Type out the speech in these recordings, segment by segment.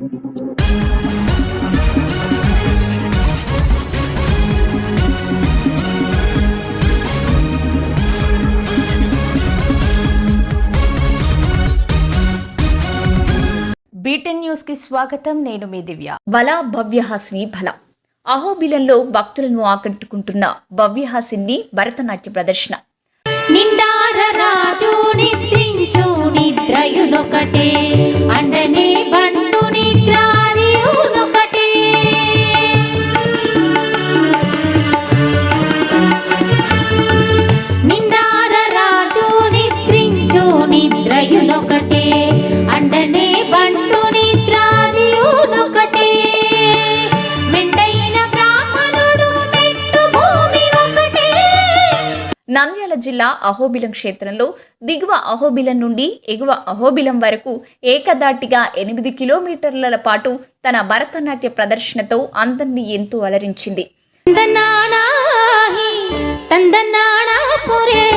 Beaten న్యూస్కి స్వాగతం నేను మీ దివ్య. వల భవ్యహాసిని బల అహోబిలంలో భక్తులను ఆకట్టుకుంటున్న భవ్యహాసిని భరతనాట్య ప్రదర్శన. నిండార రాజు నిద్రించు నిద్రయునొకటే. నంద్యాల జిల్లా అహోబిలం క్షేత్రంలో దిగువ అహోబిలం నుండి ఎగువ అహోబిలం వరకు ఏకదాటిగా ఎనిమిది కిలోమీటర్ల పాటు తన భరతనాట్య ప్రదర్శనతో అందరినీ ఎంతో అలరించింది. తందనానాహి పురే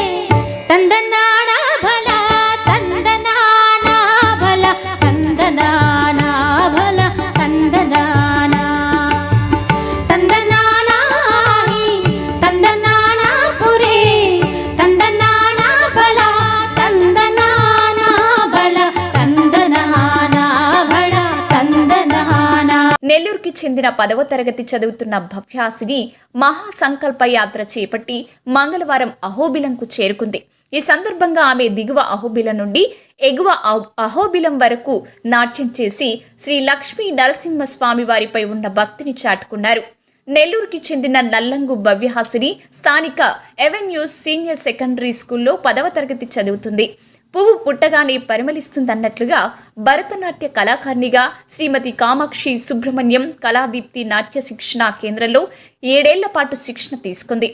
నెల్లూరుకి చెందిన పదవ తరగతి చదువుతున్న భవ్యాసిని మహాసంకల్ప యాత్ర చేపట్టి మంగళవారం అహోబిలంకు చేరుకుంది. ఈ సందర్భంగా ఆమె దిగువ అహోబిలం నుండి ఎగువ అహోబిలం వరకు నాట్యం చేసి శ్రీ లక్ష్మీ నరసింహస్వామి వారిపై ఉన్న భక్తిని చాటుకున్నారు. నెల్లూరుకి చెందిన నల్లంగు భవ్యహాసిని స్థానిక ఎవెన్యూస్ సీనియర్ సెకండరీ స్కూల్లో పదవ తరగతి చదువుతుంది. పువ్వు పుట్టగానే పరిమళిస్తుందన్నట్లుగా భరతనాట్య కళాకారిణిగా శ్రీమతి కామాక్షి సుబ్రహ్మణ్యం కళాదీప్తి నాట్య శిక్షణ కేంద్రంలో ఏడేళ్ళ పాటు శిక్షణ తీసుకుంది.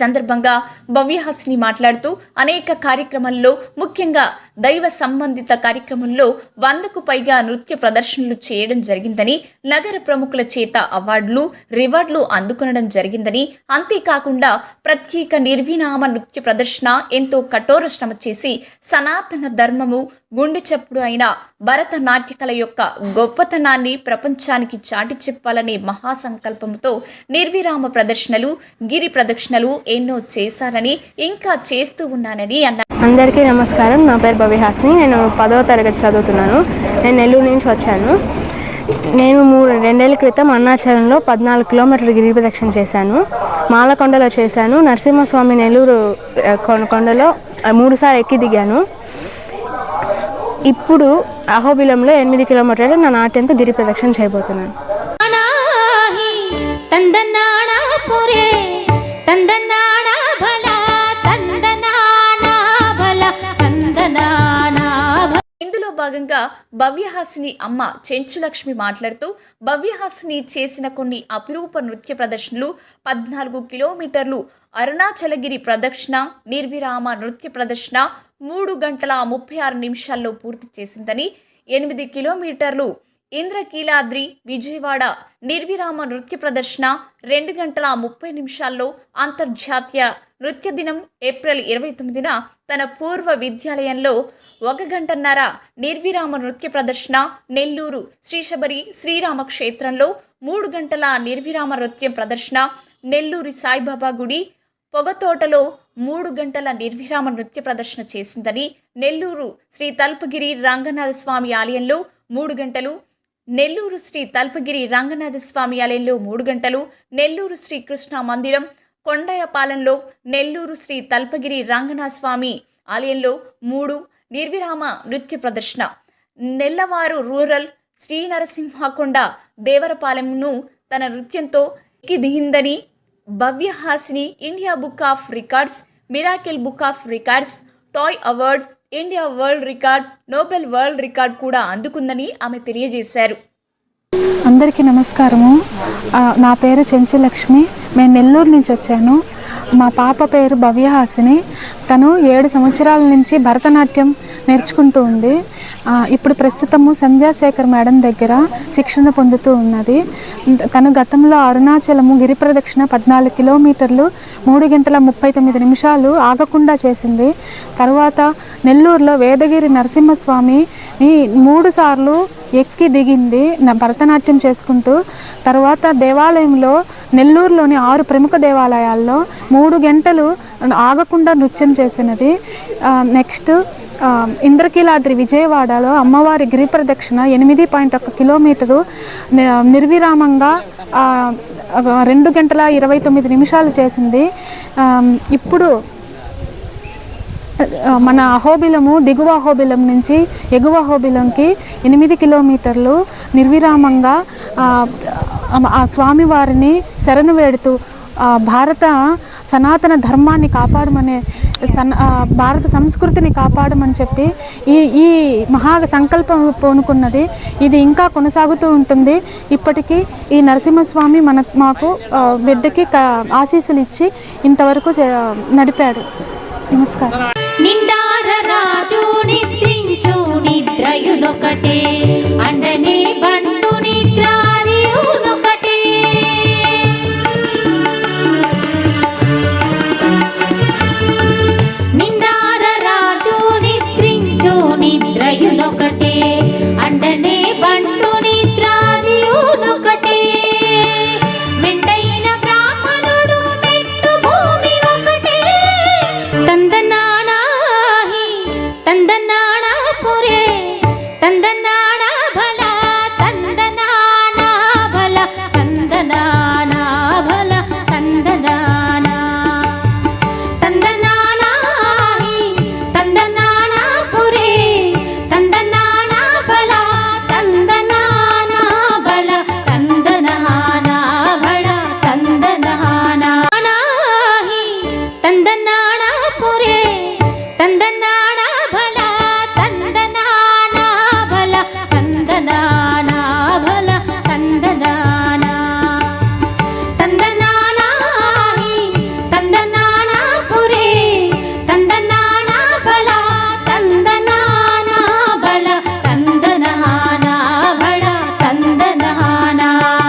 సందర్భంగా భవ్యహాసిని మాట్లాడుతూ అనేక కార్యక్రమాల్లో ముఖ్యంగా దైవ సంబంధిత కార్యక్రమంలో వందకు పైగా నృత్య ప్రదర్శనలు చేయడం జరిగిందని నగర ప్రముఖుల చేత అవార్డులు రివార్డులు అందుకొనడం జరిగిందని అంతేకాకుండా ప్రత్యేక నిర్వినామ నృత్య ప్రదర్శన ఎంతో కఠోర శ్రమ చేసి సనాతన ధర్మము గుండె చప్పుడు అయిన భరతనాట్యకళ యొక్క గొప్పతనాన్ని ప్రపంచానికి చాటి చెప్పాలనే మహాసంకల్పంతో నిర్విరామ ప్రదర్శనలు గిరి ప్రదక్షిణలు ఎన్నో చేశారని చేశానని ఇంకా చేస్తూ ఉన్నానని అన్నారు అందరికీ నమస్కారం. నా పేరు భవిహాస్ని నేను పదవ తరగతి చదువుతున్నాను. నేను నెల్లూరు నుంచి వచ్చాను. నేను మూడు రెండేళ్ళ క్రితం అరుణాచలంలో పద్నాలుగు కిలోమీటర్ల గిరి ప్రదక్షిణ చేశాను. మాలకొండలో చేశాను. నరసింహస్వామి నెల్లూరు కొండలో మూడుసార్లు ఎక్కి దిగాను. ఇప్పుడు అహోబిలంలో ఎనిమిది కిలోమీటర్లు నా నాట్యంతో గిరి ప్రదక్షిణ చేయబోతున్నాను. భాగంగా భవ్యహాసిని అమ్మ చెంచులక్ష్మి మాట్లాడుతూ భవ్యహాసిని చేసిన కొన్ని అపురూప నృత్య ప్రదర్శనలు పద్నాలుగు కిలోమీటర్లు అరుణాచలగిరి ప్రదక్షిణ నిర్విరామ నృత్య ప్రదర్శన మూడు గంటల ముప్పై ఆరు నిమిషాల్లో పూర్తి చేసిందని ఎనిమిది కిలోమీటర్లు ఇంద్రకీలాద్రి విజయవాడ నిర్విరామ నృత్య ప్రదర్శన రెండు గంటల ముప్పై నిమిషాల్లో అంతర్జాతీయ నృత్య దినం ఏప్రిల్ ఇరవై తొమ్మిదిన తన పూర్వ విద్యాలయంలో ఒక గంటన్నర నిర్విరామ నృత్య ప్రదర్శన నెల్లూరు శ్రీశబరి శ్రీరామ క్షేత్రంలో మూడు గంటల నిర్విరామ నృత్యం ప్రదర్శన నెల్లూరి సాయిబాబా గుడి పొగతోటలో మూడు గంటల నిర్విరామ నృత్య ప్రదర్శన చేసిందని నెల్లూరు శ్రీ తల్పగిరి రంగనాథ స్వామి ఆలయంలో మూడు గంటలు నెల్లూరు శ్రీ తల్పగిరి రంగనాథ స్వామి ఆలయంలో మూడు గంటలు నెల్లూరు శ్రీ కృష్ణ మందిరం కొండయపాలెంలో నెల్లూరు శ్రీ తల్పగిరి రంగనాథ స్వామి ఆలయంలో మూడు నిర్విరామ నృత్య ప్రదర్శన. నెల్లవారు రూరల్ శ్రీ నరసింహకొండ దేవరపాలెంను తన నృత్యంతో ఎక్కిదిహిందని Bhavyahasini India Book of Records Miracle Book of Records toy award India World Record Nobel World Record కూడా అందుకుందని ఆమె తెలియజేశారు. అందరికీ నమస్కారము. నా పేరు చెంచులక్ష్మి నేను నెల్లూరు నుంచి వచ్చాను. మా పాప పేరు భవ్యహాసిని తను ఏడు సంవత్సరాల నుంచి భరతనాట్యం నేర్చుకుంటూ ఉంది. ఇప్పుడు ప్రస్తుతము సంధ్యాశేఖర్ మేడం దగ్గర శిక్షణ పొందుతూ ఉన్నది. తను గతంలో అరుణాచలము గిరి ప్రదక్షిణ పద్నాలుగు కిలోమీటర్లు మూడు గంటల ముప్పై తొమ్మిది నిమిషాలు ఆగకుండా చేసింది. తర్వాత నెల్లూరులో వేదగిరి నరసింహస్వామి మూడు సార్లు ఎక్కి దిగింది. భరతనాట్యం చేసుకుంటూ తర్వాత దేవాలయంలో నెల్లూరులోని ఆరు ప్రముఖ దేవాలయాల్లో మూడు గంటలు ఆగకుండా నృత్యం చేసినది. నెక్స్ట్ ఇంద్రకీలాద్రి విజయవాడలో అమ్మవారి గిరి ప్రదక్షిణ ఎనిమిది పాయింట్ ఒక కిలోమీటరు నిర్విరామంగా రెండు గంటల ఇరవై తొమ్మిది నిమిషాలు చేసింది. ఇప్పుడు మన అహోబిలము దిగువ అహోబిలం నుంచి ఎగువ అహోబిలంకి ఎనిమిది కిలోమీటర్లు నిర్విరామంగా ఆ, స్వామివారిని శరణు వేడుతూ భారత సనాతన ధర్మాన్ని కాపాడమనే సన్ భారత సంస్కృతిని కాపాడమని చెప్పి ఈ ఈ మహా సంకల్పం పూనుకున్నది. ఇది ఇంకా కొనసాగుతూ ఉంటుంది. ఇప్పటికీ ఈ నరసింహస్వామి మన మాకు బిడ్డకి ఆశీస్సులు ఇచ్చి ఇంతవరకు చే- నడిపాడు. నమస్కారం. నిద్రయునొకటే. అండనే బండ